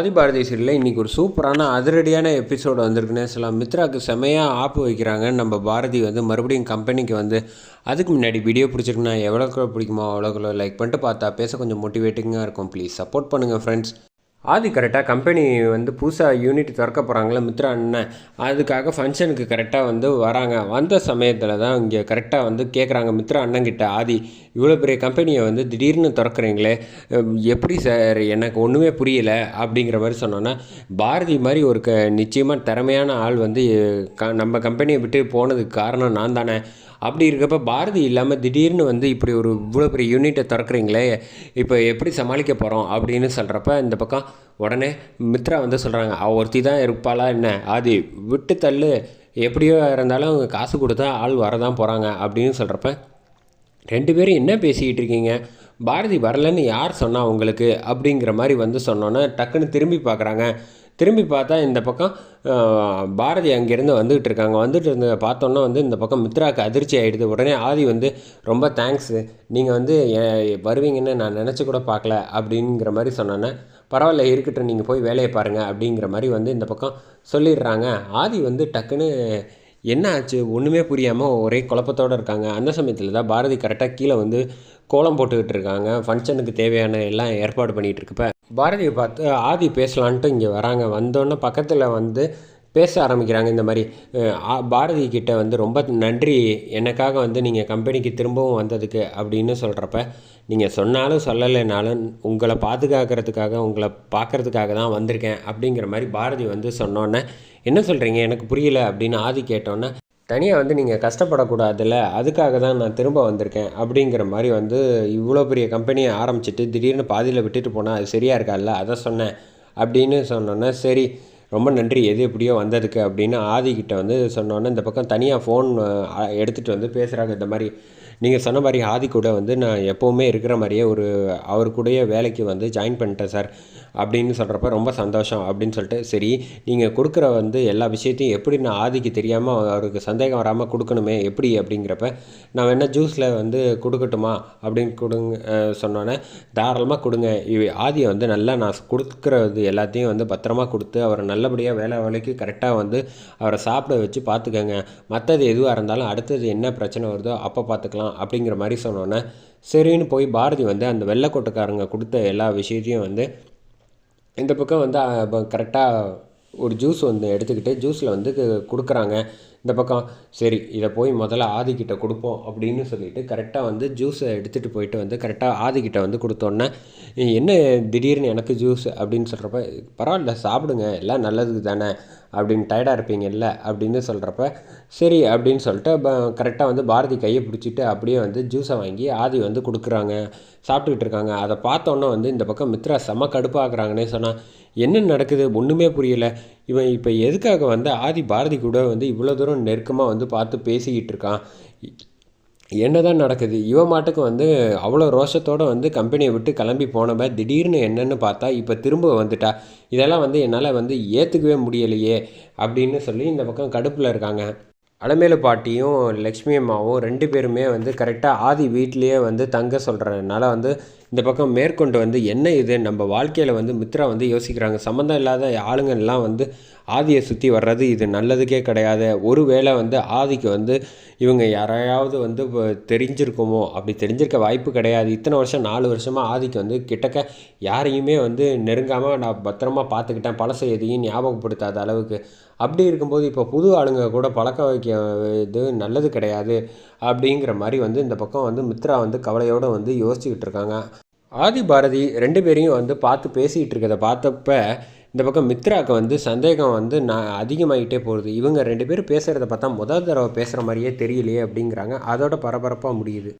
ஆதிபாரதி சீரியலில் இன்றைக்கி ஒரு சூப்பரான அதிரடியான எபிசோடு வந்திருக்குன்னே சொல்லலாம். மித்ராவுக்கு செமையாக ஆப்பு வைக்கிறாங்க நம்ம பாரதி வந்து மறுபடியும் கம்பெனிக்கு வந்து அதுக்கு முன்னாடி வீடியோ பிடிச்சிருக்குன்னா எவ்வளோக்கு பிடிக்குமோ அவ்வளோக்குள்ள லைக் பண்ணிட்டு பார்த்தா பேச கொஞ்சம் மோட்டிவேட்டிங்காக இருக்கும். ப்ளீஸ் சப்போர்ட் பண்ணுங்கள் ஃப்ரெண்ட்ஸ் ஆதி கரெக்டாக கம்பெனி வந்து புதுசாக யூனிட் திறக்க போகிறாங்களே மித்ரா அண்ணன் அதுக்காக ஃபங்க்ஷனுக்கு கரெக்டாக வந்து வராங்க. வந்த சமயத்தில் தான் இங்கே கரெக்டாக வந்து கேட்குறாங்க மித்ரா அண்ணங்கிட்ட ஆதி இவ்வளோ பெரிய கம்பெனியை வந்து திடீர்னு திறக்கிறீங்களே. எப்படி சார்? எனக்கு ஒன்றுமே புரியலை அப்படிங்கிற மாதிரி சொன்னோன்னா பாரதி மாதிரி ஒரு க நிச்சயமாக திறமையான ஆள் வந்து க நம்ம கம்பெனியை விட்டு போனதுக்கு காரணம் நான் தானே. அப்படி இருக்கப்ப பாரதி இல்லாமல் திடீர்னு வந்து இப்படி ஒரு இவ்வளோ பெரிய யூனிட்டை திறக்கிறீங்களே இப்போ எப்படி சமாளிக்க போகிறோம் அப்படின்னு சொல்கிறப்ப இந்த பக்கம் உடனே மித்ரா வந்து சொல்கிறாங்க அவ ஒருத்தி தான் இருப்பாளா என்ன? அது விட்டு தள்ளு. எப்படியோ இருந்தாலும் அவங்க காசு கொடுத்தா ஆள் வரதான் போகிறாங்க அப்படின்னு சொல்கிறப்ப ரெண்டு பேரும் என்ன பேசிக்கிட்டு இருக்கீங்க? பாரதி வரலன்னு யார் சொன்னால் உங்களுக்கு? அப்படிங்கிற மாதிரி வந்து சொன்னோன்னே டக்குன்னு திரும்பி பார்க்குறாங்க திரும்பி பார்த்தா இந்த பக்கம் பாரதி அங்கேருந்து வந்துகிட்டு இருக்காங்க. வந்துட்டு இருந்த பார்த்தோன்னா வந்து இந்த பக்கம் மித்ராவுக்கு அதிர்ச்சி ஆகிடுது உடனே ஆதி வந்து ரொம்ப தேங்க்ஸு நீங்கள் வந்து வருவீங்கன்னு நான் நினச்சி கூட பார்க்கல. அப்படிங்கிற மாதிரி சொன்னோன்னே பரவாயில்ல இருக்கட்டும். நீங்கள் போய் வேலையை பாருங்கள் அப்படிங்கிற மாதிரி வந்து இந்த பக்கம் சொல்லிடுறாங்க. ஆதி வந்து டக்குன்னு என்ன ஆச்சு? ஒன்றுமே புரியாமல் ஒரே குழப்பத்தோடு இருக்காங்க. அந்த சமயத்தில் தான் பாரதி கரெக்டாக கீழே வந்து கோலம் போட்டுக்கிட்டு இருக்காங்க. ஃபங்க்ஷனுக்கு தேவையான எல்லாம் ஏற்பாடு பண்ணிகிட்டு இருக்கப்ப பாரதியை பார்த்து ஆதி பேசலான்ட்டு இங்கே வராங்க. வந்தோன்னே பக்கத்தில் வந்து பேச ஆரம்பிக்கிறாங்க இந்த மாதிரி. பாரதி கிட்ட வந்து ரொம்ப நன்றி. எனக்காக வந்து நீங்கள் கம்பெனிக்கு திரும்பவும் வந்ததுக்கு அப்படின்னு சொல்கிறப்ப நீங்கள் சொன்னாலும் சொல்லலைனாலும் உங்களை பாதுகாக்கிறதுக்காக உங்களை பார்க்குறதுக்காக தான் வந்திருக்கேன். அப்படிங்கிற மாதிரி பாரதி வந்து சொன்னோன்னே என்ன சொல்கிறீங்க எனக்கு புரியல. அப்படின்னு ஆதி கேட்டோன்னே தனியாக வந்து நீங்கள் கஷ்டப்படக்கூடாதுல்ல அதுக்காக தான் நான் திரும்ப வந்திருக்கேன் அப்படிங்கிற மாதிரி வந்து இவ்வளோ பெரிய கம்பெனியை ஆரம்பிச்சிட்டு திடீர்னு பாதியில் விட்டுட்டு போனால் அது சரியாக இருக்காதுல்ல அதை சொன்னேன் அப்படின்னு சொன்னோன்னே சரி ரொம்ப நன்றி எது எப்படியோ வந்ததுக்கு அப்படின்னு ஆதிக்கிட்ட வந்து சொன்னோன்னே இந்த பக்கம் தனியாக ஃபோன் எடுத்துகிட்டு வந்து பேசுகிறாங்க இந்த மாதிரி நீங்கள் சொன்ன மாதிரி ஆதி கூட வந்து நான் எப்போவுமே இருக்கிற மாதிரியே ஒரு அவர் கூடயே வேலைக்கு வந்து ஜாயின் பண்ணிட்டேன் சார் அப்படின்னு சொல்கிறப்ப ரொம்ப சந்தோஷம் அப்படின்னு சொல்லிட்டு சரி நீங்கள் கொடுக்குற வந்து எல்லா விஷயத்தையும் எப்படி நான் ஆதிக்கு தெரியாமல் அவருக்கு சந்தேகம் வராமல் கொடுக்கணுமே எப்படி அப்படிங்கிறப்ப நான் வேணால் ஜூஸில் வந்து கொடுக்கட்டுமா அப்படின்னு கொடுங்க சொன்னோன்னே தாராளமாக கொடுங்க. ஆதியை வந்து நல்லா நான் கொடுக்குறது எல்லாத்தையும் வந்து பத்திரமா கொடுத்து அவரை நல்லபடியாக வேலை வேலைக்கு கரெக்டாக வந்து அவரை சாப்பிட வச்சு பார்த்துக்கங்க. மற்றது எதுவாக இருந்தாலும் அடுத்தது என்ன பிரச்சனை வருதோ அப்போ பார்த்துக்கலாம் அப்படிங்கிற மாதிரி சொன்னோன்னே சரின்னு போய் பாரதி வந்து அந்த வெள்ளைக்கோட்டுக்காரங்க கொடுத்த எல்லா விஷயத்தையும் வந்து இந்த பக்கம் வந்து கரெக்டாக ஒரு ஜூஸ் வந்து எடுத்துக்கிட்டு ஜூஸில் வந்து கொடுக்குறாங்க. இந்த பக்கம் சரி இதை போய் முதல்ல ஆதிக்கிட்ட கொடுப்போம் அப்படின்னு சொல்லிட்டு கரெக்டாக வந்து ஜூஸை எடுத்துகிட்டு போயிட்டு வந்து கரெக்டாக ஆதிக்கிட்ட வந்து கொடுத்தோன்னே என்ன திடீர்னு எனக்கு ஜூஸ் அப்படின்னு சொல்கிறப்ப பரவாயில்ல சாப்பிடுங்க எல்லாம் நல்லதுக்கு தானே அப்படின்னு டயர்டாக இருப்பீங்கல்ல அப்படின்னு சொல்கிறப்ப சரி அப்படின்னு சொல்லிட்டு கரெக்டாக வந்து பாரதி கையை பிடிச்சிட்டு அப்படியே வந்து ஜூஸை வாங்கி ஆதி வந்து கொடுக்குறாங்க. சாப்பிட்டுக்கிட்டு இருக்காங்க. அதை பார்த்தோன்னே வந்து இந்த பக்கம் மித்ரா செம கடுப்பாக்குறாங்கன்னே சொன்னால் என்ன நடக்குது? ஒன்றுமே புரியலை. இவன் இப்போ எதுக்காக வந்து ஆதி பாரதி கூட வந்து இவ்வளோ தூரம் நெருக்கமாக வந்து பார்த்து பேசிக்கிட்டு இருக்கான்? என்ன தான் நடக்குது? இவன் மாட்டுக்கு வந்து அவ்வளோ ரோஷத்தோடு வந்து கம்பெனியை விட்டு கிளம்பி போனவ திடீர்னு என்னென்னு பார்த்தா இப்போ திரும்ப வந்துட்டா. இதெல்லாம் வந்து என்னால் வந்து ஏற்றுக்கவே முடியலையே அப்படின்னு சொல்லி இந்த பக்கம் கடுப்பில் இருக்காங்க. அலமேலு பாட்டியும் லக்ஷ்மி அம்மாவும் ரெண்டு பேருமே வந்து கரெக்டாக ஆதி வீட்லேயே வந்து தங்க சொல்கிறதுனால வந்து இந்த பக்கம் மேற்கொண்டு வந்து என்ன இது? நம்ம வாழ்க்கையில் வந்து மித்ரா வந்து யோசிக்கிறாங்க. சம்மந்தம் இல்லாத ஆளுங்கள்லாம் வந்து ஆதியை சுற்றி வர்றது இது நல்லதுக்கே கிடையாது. ஒரு வேளை வந்து ஆதிக்கு வந்து இவங்க யாரையாவது வந்து தெரிஞ்சிருக்குமோ? அப்படி தெரிஞ்சிருக்க வாய்ப்பு கிடையாது. இத்தனை வருஷம் நாலு வருஷமாக ஆதிக்கு வந்து கிட்டக்க யாரையுமே வந்து நெருங்காமல் நான் பத்திரமா பார்த்துக்கிட்டேன். பழசை எதையும் ஞாபகப்படுத்தாத அளவுக்கு. அப்படி இருக்கும்போது இப்போ புது ஆளுங்க கூட பழக்க வைக்க இது நல்லது கிடையாது. அப்படிங்கிற மாதிரி வந்து இந்த பக்கம் வந்து மித்ரா வந்து கவலையோடு வந்து யோசிச்சுக்கிட்டு இருக்காங்க. ஆதி பாரதி ரெண்டு பேரையும் வந்து பார்த்து பேசிகிட்டு இருக்கிறத பார்த்தப்ப இந்த பக்கம் மித்ராவுக்கு வந்து சந்தேகம் வந்து நான் அதிகமாகிட்டே போகுது. இவங்க ரெண்டு பேரும் பேசுகிறத பார்த்தா முதல் தடவை பேசுகிற மாதிரியே தெரியலையே அப்படிங்கிறாங்க. அதோட பரபரப்பாக முடியுது.